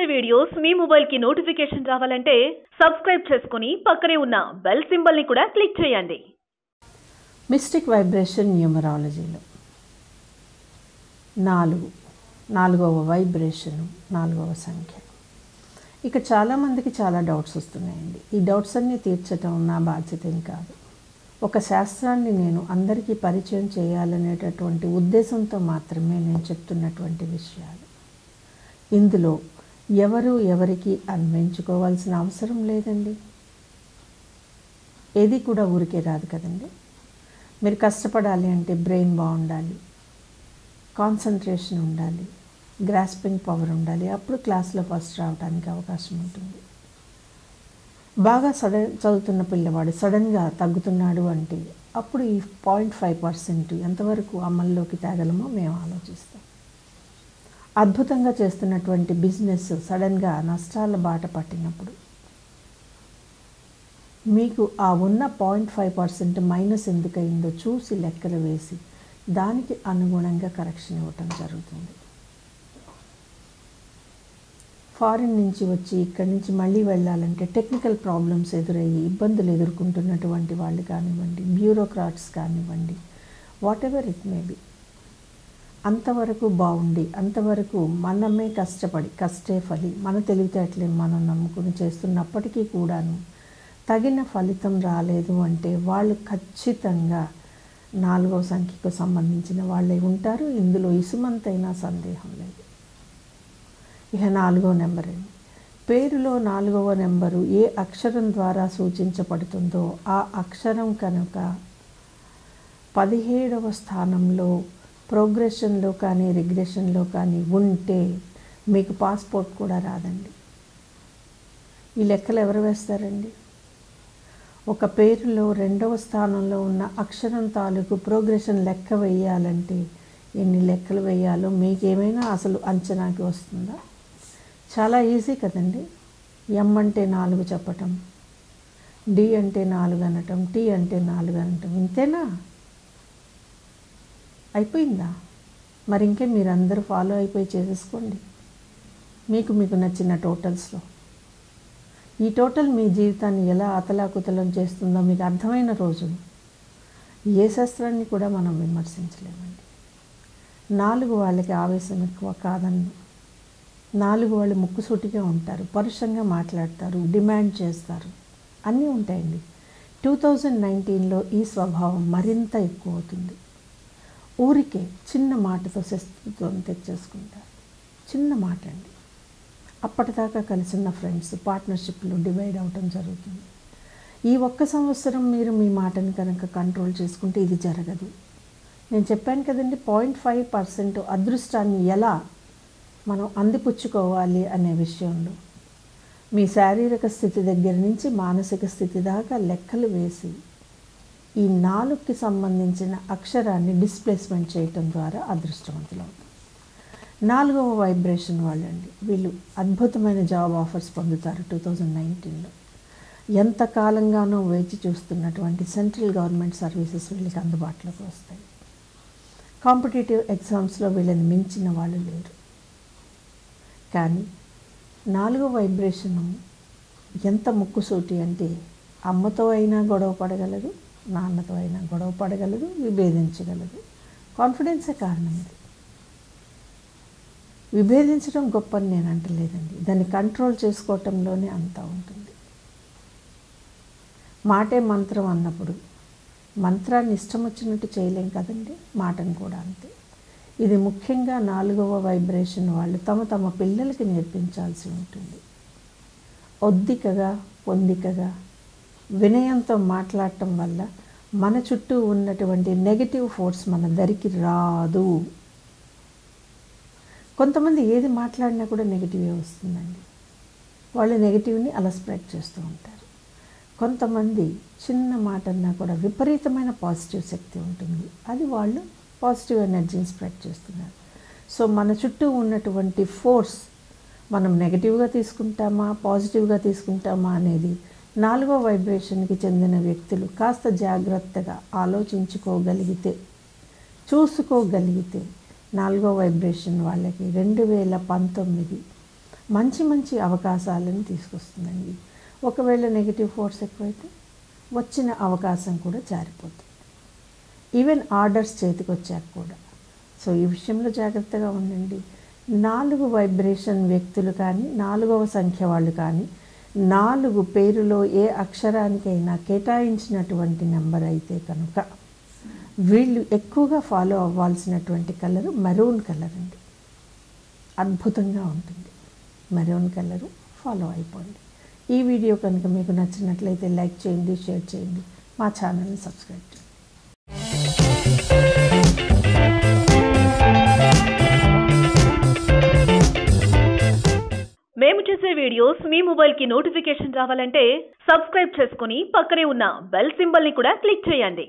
చేసే వీడియోస్ మీ మొబైల్కి నోటిఫికేషన్ రావాలంటే సబ్స్క్రైబ్ చేసుకుని పక్కనే ఉన్న బెల్ సింబల్ని కూడా క్లిక్ చేయండి. మిస్టిక్ వైబ్రేషన్ న్యూమరాలజీలో. నాలుగు. నాలుగవ వైబ్రేషను నాలుగవ సంఖ్య. ఇక చాలామందికి చాలా డౌట్స్ వస్తున్నాయండి. ఈ డౌట్స్ అన్నీ తీర్చటం నా బాధ్యత ఏం కాదు. ఒక శాస్త్రాన్ని నేను అందరికీ పరిచయం చేయాలనేటటువంటి ఉద్దేశంతో మాత్రమే నేను చెప్తున్నటువంటి విషయాలు. ఇందులో ఎవరు ఎవరికి అన్వయించుకోవాల్సిన అవసరం లేదండి. ఏది కూడా ఊరికే రాదు కదండి. మీరు కష్టపడాలి అంటే బ్రెయిన్ బాగుండాలి. కాన్సన్ట్రేషన్ ఉండాలి. గ్రాస్పింగ్ పవర్ ఉండాలి. అప్పుడు క్లాస్లో ఫస్ట్ రావడానికి అవకాశం ఉంటుంది. బాగా సడన్ చదువుతున్న పిల్లవాడు సడన్గా తగ్గుతున్నాడు అంటే అప్పుడు ఈ పాయింట్ ఫైవ్ పర్సెంట్ ఎంతవరకు అమల్లోకి తేగలమో మేము ఆలోచిస్తాం. అద్భుతంగా చేస్తున్నటువంటి బిజినెస్ సడన్గా నష్టాల బాట పట్టినప్పుడు మీకు ఆ ఉన్న పాయింట్ ఫైవ్ పర్సెంట్ మైనస్ ఎందుకయిందో చూసి లెక్కలు వేసి దానికి అనుగుణంగా కరెక్షన్ ఇవ్వటం జరుగుతుంది. ఫారిన్ నుంచి వచ్చి ఇక్కడి నుంచి మళ్ళీ వెళ్ళాలంటే టెక్నికల్ ప్రాబ్లమ్స్ ఎదురయ్యి ఇబ్బందులు ఎదుర్కొంటున్నటువంటి వాళ్ళు కానివ్వండి బ్యూరోక్రాట్స్ కానివ్వండి whatever it may be. అంతవరకు బాగుండి అంతవరకు మనమే కష్టపడి కష్టే ఫలి మన తెలివితేటలే మనం నమ్ముకుని చేస్తున్నప్పటికీ కూడాను తగిన ఫలితం రాలేదు అంటే వాళ్ళు ఖచ్చితంగా నాలుగో సంఖ్యకు సంబంధించిన వాళ్ళే ఉంటారు. ఇందులో ఇసుమంతైనా సందేహం లేదు. ఇక నాలుగో నెంబర్ అండి. పేరులో నాలుగవ నెంబరు ఏ అక్షరం ద్వారా సూచించబడుతుందో ఆ అక్షరం కనుక పదిహేడవ స్థానంలో ప్రోగ్రెషన్లో కానీ రిగ్రెషన్లో కానీ ఉంటే మీకు పాస్పోర్ట్ కూడా రాదండి. ఈ లెక్కలు ఎవరు వేస్తారండి? ఒక పేరులో రెండవ స్థానంలో ఉన్న అక్షరం తాలూకు ప్రోగ్రెషన్ లెక్క వేయాలంటే ఎన్ని లెక్కలు వేయాలో మీకేమైనా అసలు అంచనాకి వస్తుందా? చాలా ఈజీ కదండి. ఎం అంటే నాలుగు చెప్పటం డి అంటే నాలుగు అనటం టీ అంటే నాలుగు అనటం ఇంతేనా? అయిపోయిందా? మరి ఇంకే మీరందరూ ఫాలో అయిపోయి చేసేసుకోండి. మీకు మీకు నచ్చిన టోటల్స్లో. ఈ టోటల్ మీ జీవితాన్ని ఎలా అతలాకుతలం చేస్తుందో మీకు అర్థమైన రోజు ఏ శాస్త్రాన్ని కూడా మనం విమర్శించలేమండి. నాలుగు వాళ్ళకి ఆవేశం ఎక్కువ కాదన్ను. నాలుగు వాళ్ళు ముక్కుసూటిగా ఉంటారు పరుషంగా మాట్లాడతారు డిమాండ్ చేస్తారు. అన్నీ ఉంటాయండి. టూ థౌజండ్ నైన్టీన్లో ఈ స్వభావం మరింత ఎక్కువ అవుతుంది. ఊరికే చిన్న మాటతో శస్త్రం తెచ్చేసుకుంటారు. చిన్న మాట అండి. అప్పటిదాకా కలిసి ఉన్న ఫ్రెండ్స్ పార్ట్నర్షిప్లు డివైడ్ అవటం జరుగుతుంది. ఈ ఒక్క సంవత్సరం మీరు మీ మాటని కనుక కంట్రోల్ చేసుకుంటే ఇది జరగదు. నేను చెప్పాను కదండి పాయింట్ ఫైవ్ పర్సెంట్ అదృష్టాన్ని ఎలా మనం అందిపుచ్చుకోవాలి అనే విషయంలో. మీ శారీరక స్థితి దగ్గర నుంచి మానసిక స్థితి దాకా లెక్కలు వేసి ఈ నాలుగుకి సంబంధించిన అక్షరాన్ని డిస్ప్లేస్మెంట్ చేయటం ద్వారా అదృష్టవంతులు. నాలుగవ వైబ్రేషన్ వాళ్ళండి. వీళ్ళు అద్భుతమైన జాబ్ ఆఫర్స్ పొందుతారు టూ థౌజండ్ నైన్టీన్లో. ఎంత కాలంగానో వేచి చూస్తున్నటువంటి సెంట్రల్ గవర్నమెంట్ సర్వీసెస్ వీళ్ళకి అందుబాటులోకి వస్తాయి. కాంపిటేటివ్ ఎగ్జామ్స్లో వీళ్ళని మించిన వాళ్ళు లేరు. కానీ నాలుగో వైబ్రేషను ఎంత ముక్కుసూటి అంటే అమ్మతో అయినా గొడవ పడగలదు నాన్నతో అయినా గొడవ పడగలదు విభేదించగలదు. కాన్ఫిడెన్సే కారణం ఇది. విభేదించడం గొప్పని నేను అంటలేదండి. దాన్ని కంట్రోల్ చేసుకోవటంలోనే అంతా ఉంటుంది. మాటే మంత్రం అన్నప్పుడు మంత్రాన్ని ఇష్టం వచ్చినట్టు చేయలేం కదండి? మాటను కూడా అంతే. ఇది ముఖ్యంగా నాలుగవ వైబ్రేషన్ వాళ్ళు తమ తమ పిల్లలకి నేర్పించాల్సి ఉంటుంది. ఒద్దికగా పొందికగా వినయంతో మాట్లాడటం వల్ల మన చుట్టూ ఉన్నటువంటి నెగటివ్ ఫోర్స్ మన దరికి రాదు. కొంతమంది ఏది మాట్లాడినా కూడా నెగిటివే వస్తుందండి. వాళ్ళు నెగిటివ్ని అలా స్ప్రెడ్ చేస్తూ ఉంటారు. కొంతమంది చిన్న మాట అన్నా కూడా విపరీతమైన పాజిటివ్ శక్తి ఉంటుంది. అది వాళ్ళు పాజిటివ్ ఎనర్జీని స్ప్రెడ్ చేస్తున్నారు. సో మన చుట్టూ ఉన్నటువంటి ఫోర్స్ మనం నెగిటివ్గా తీసుకుంటామా పాజిటివ్గా తీసుకుంటామా అనేది నాలుగో వైబ్రేషన్కి చెందిన వ్యక్తులు కాస్త జాగ్రత్తగా ఆలోచించుకోగలిగితే చూసుకోగలిగితే నాలుగో వైబ్రేషన్ వాళ్ళకి రెండు వేల పంతొమ్మిది మంచి మంచి అవకాశాలను తీసుకొస్తుందండి. ఒకవేళ నెగిటివ్ ఫోర్స్ ఎక్కువైతే వచ్చిన అవకాశం కూడా జారిపోతుంది ఈవెన్ ఆర్డర్స్ చేతికి వచ్చాక కూడా. సో ఈ విషయంలో జాగ్రత్తగా ఉండండి. నాలుగు వైబ్రేషన్ వ్యక్తులు కానీ నాలుగవ సంఖ్య వాళ్ళు కానీ నాలుగు పేరులో ఏ అక్షరానికైనా కేటాయించినటువంటి నెంబర్ అయితే కనుక వీళ్ళు ఎక్కువగా ఫాలో అవ్వాల్సినటువంటి కలర్ మెరూన్ కలర్ అండి. అద్భుతంగా ఉంటుంది. మెరూన్ కలరు ఫాలో అయిపోండి. ఈ వీడియో కనుక మీకు నచ్చినట్లయితే లైక్ చేయండి షేర్ చేయండి. మా ఛానల్ని సబ్స్క్రైబ్ చేయండి. వీడియోస్ మీ మొబైల్కి నోటిఫికేషన్ రావాలంటే సబ్స్క్రైబ్ చేసుకుని పక్కనే ఉన్న బెల్ సింబల్ని కూడా క్లిక్ చేయండి.